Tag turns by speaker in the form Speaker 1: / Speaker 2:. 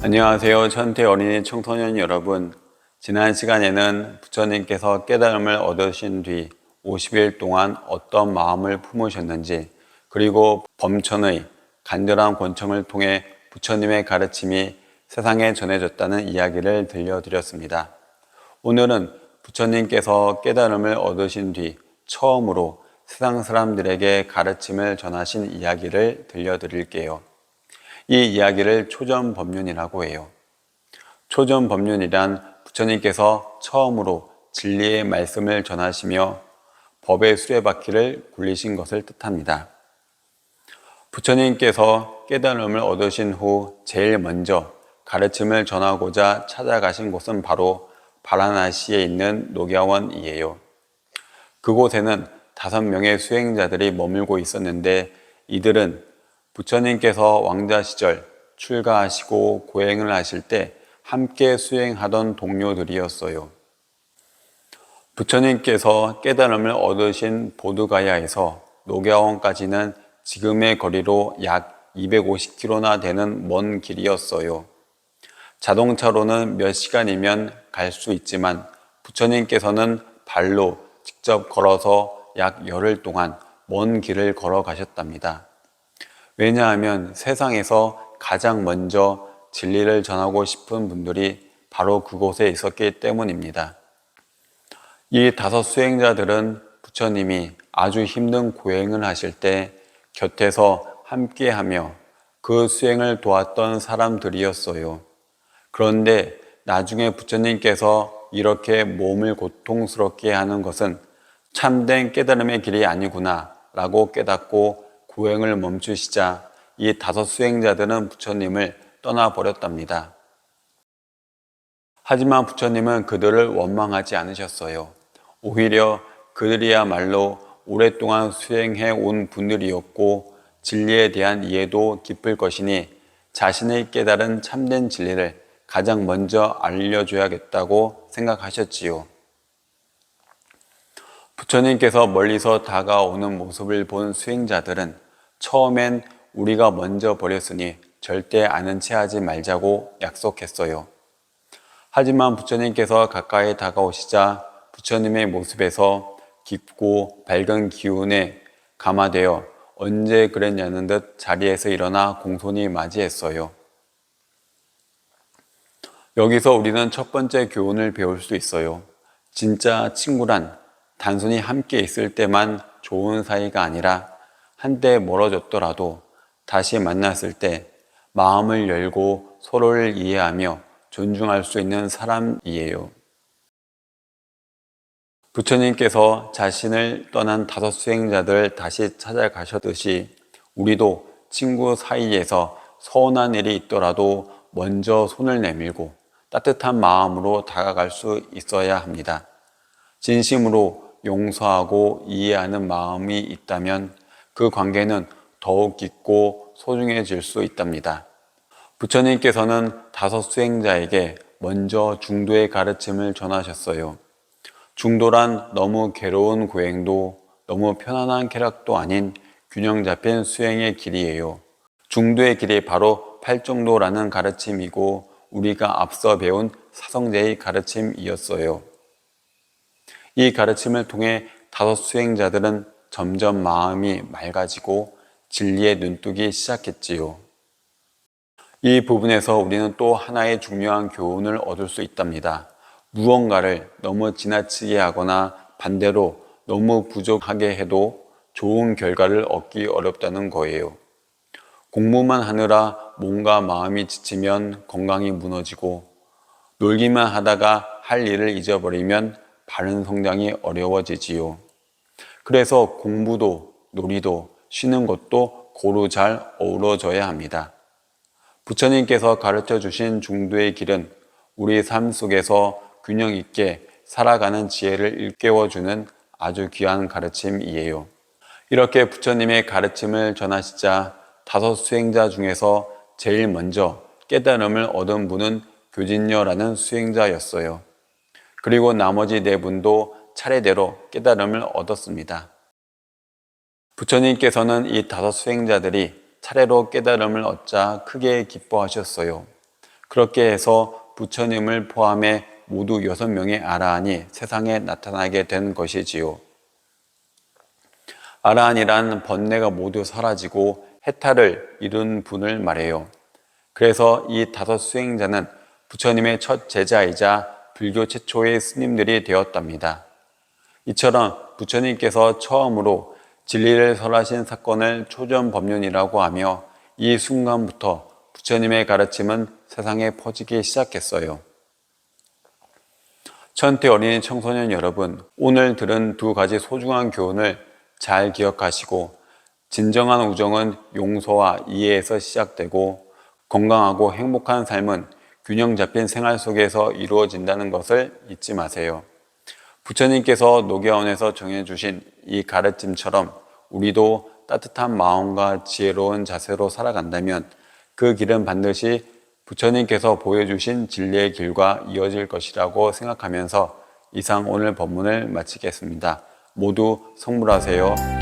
Speaker 1: 안녕하세요. 천태 어린이 청소년 여러분. 지난 시간에는 부처님께서 깨달음을 얻으신 뒤 50일 동안 어떤 마음을 품으셨는지, 그리고 범천의 간절한 권청을 통해 부처님의 가르침이 세상에 전해졌다는 이야기를 들려드렸습니다. 오늘은 부처님께서 깨달음을 얻으신 뒤 처음으로 세상 사람들에게 가르침을 전하신 이야기를 들려드릴게요. 이 이야기를 초전법륜이라고 해요. 초전법륜이란 부처님께서 처음으로 진리의 말씀을 전하시며 법의 수레바퀴를 굴리신 것을 뜻합니다. 부처님께서 깨달음을 얻으신 후 제일 먼저 가르침을 전하고자 찾아가신 곳은 바로 바라나시에 있는 녹야원이에요. 그곳에는 다섯 명의 수행자들이 머물고 있었는데 이들은 부처님께서 왕자 시절 출가하시고 고행을 하실 때 함께 수행하던 동료들이었어요. 부처님께서 깨달음을 얻으신 보드가야에서 녹야원까지는 지금의 거리로 약 250km나 되는 먼 길이었어요. 자동차로는 몇 시간이면 갈 수 있지만 부처님께서는 발로 직접 걸어서 약 열흘 동안 먼 길을 걸어 가셨답니다. 왜냐하면 세상에서 가장 먼저 진리를 전하고 싶은 분들이 바로 그곳에 있었기 때문입니다. 이 다섯 수행자들은 부처님이 아주 힘든 고행을 하실 때 곁에서 함께 하며 그 수행을 도왔던 사람들이었어요. 그런데 나중에 부처님께서 이렇게 몸을 고통스럽게 하는 것은 참된 깨달음의 길이 아니구나 라고 깨닫고 고행을 멈추시자 이 다섯 수행자들은 부처님을 떠나버렸답니다. 하지만 부처님은 그들을 원망하지 않으셨어요. 오히려 그들이야말로 오랫동안 수행해 온 분들이었고 진리에 대한 이해도 깊을 것이니 자신의 깨달은 참된 진리를 가장 먼저 알려줘야겠다고 생각하셨지요. 부처님께서 멀리서 다가오는 모습을 본 수행자들은 처음엔 우리가 먼저 버렸으니 절대 아는 체 하지 말자고 약속했어요. 하지만 부처님께서 가까이 다가오시자 부처님의 모습에서 깊고 밝은 기운에 감화되어 언제 그랬냐는 듯 자리에서 일어나 공손히 맞이했어요. 여기서 우리는 첫 번째 교훈을 배울 수 있어요. 진짜 친구란 단순히 함께 있을 때만 좋은 사이가 아니라 한때 멀어졌더라도 다시 만났을 때 마음을 열고 서로를 이해하며 존중할 수 있는 사람이에요. 부처님께서 자신을 떠난 다섯 수행자들 다시 찾아가셨듯이 우리도 친구 사이에서 서운한 일이 있더라도 먼저 손을 내밀고 따뜻한 마음으로 다가갈 수 있어야 합니다. 진심으로 용서하고 이해하는 마음이 있다면 그 관계는 더욱 깊고 소중해질 수 있답니다. 부처님께서는 다섯 수행자에게 먼저 중도의 가르침을 전하셨어요. 중도란 너무 괴로운 고행도 너무 편안한 쾌락도 아닌 균형 잡힌 수행의 길이에요. 중도의 길이 바로 팔정도라는 가르침이고 우리가 앞서 배운 사성제의 가르침이었어요. 이 가르침을 통해 다섯 수행자들은 점점 마음이 맑아지고 진리에 눈뜨기 시작했지요. 이 부분에서 우리는 또 하나의 중요한 교훈을 얻을 수 있답니다. 무언가를 너무 지나치게 하거나 반대로 너무 부족하게 해도 좋은 결과를 얻기 어렵다는 거예요. 공부만 하느라 몸과 마음이 지치면 건강이 무너지고 놀기만 하다가 할 일을 잊어버리면 바른 성장이 어려워지지요. 그래서 공부도 놀이도 쉬는 것도 고루 잘 어우러져야 합니다. 부처님께서 가르쳐 주신 중도의 길은 우리 삶 속에서 균형 있게 살아가는 지혜를 일깨워주는 아주 귀한 가르침이에요. 이렇게 부처님의 가르침을 전하시자 다섯 수행자 중에서 제일 먼저 깨달음을 얻은 분은 교진녀라는 수행자였어요. 그리고 나머지 네 분도 차례대로 깨달음을 얻었습니다. 부처님께서는 이 다섯 수행자들이 차례로 깨달음을 얻자 크게 기뻐하셨어요. 그렇게 해서 부처님을 포함해 모두 여섯 명의 아라한이 세상에 나타나게 된 것이지요. 아라한이란 번뇌가 모두 사라지고 해탈을 이룬 분을 말해요. 그래서 이 다섯 수행자는 부처님의 첫 제자이자 불교 최초의 스님들이 되었답니다. 이처럼 부처님께서 처음으로 진리를 설하신 사건을 초전법륜이라고 하며 이 순간부터 부처님의 가르침은 세상에 퍼지기 시작했어요. 천태 어린이 청소년 여러분, 오늘 들은 두 가지 소중한 교훈을 잘 기억하시고 진정한 우정은 용서와 이해에서 시작되고 건강하고 행복한 삶은 균형 잡힌 생활 속에서 이루어진다는 것을 잊지 마세요. 부처님께서 노계원에서 정해주신 이 가르침처럼 우리도 따뜻한 마음과 지혜로운 자세로 살아간다면 그 길은 반드시 부처님께서 보여주신 진리의 길과 이어질 것이라고 생각하면서 이상 오늘 법문을 마치겠습니다. 모두 성불하세요.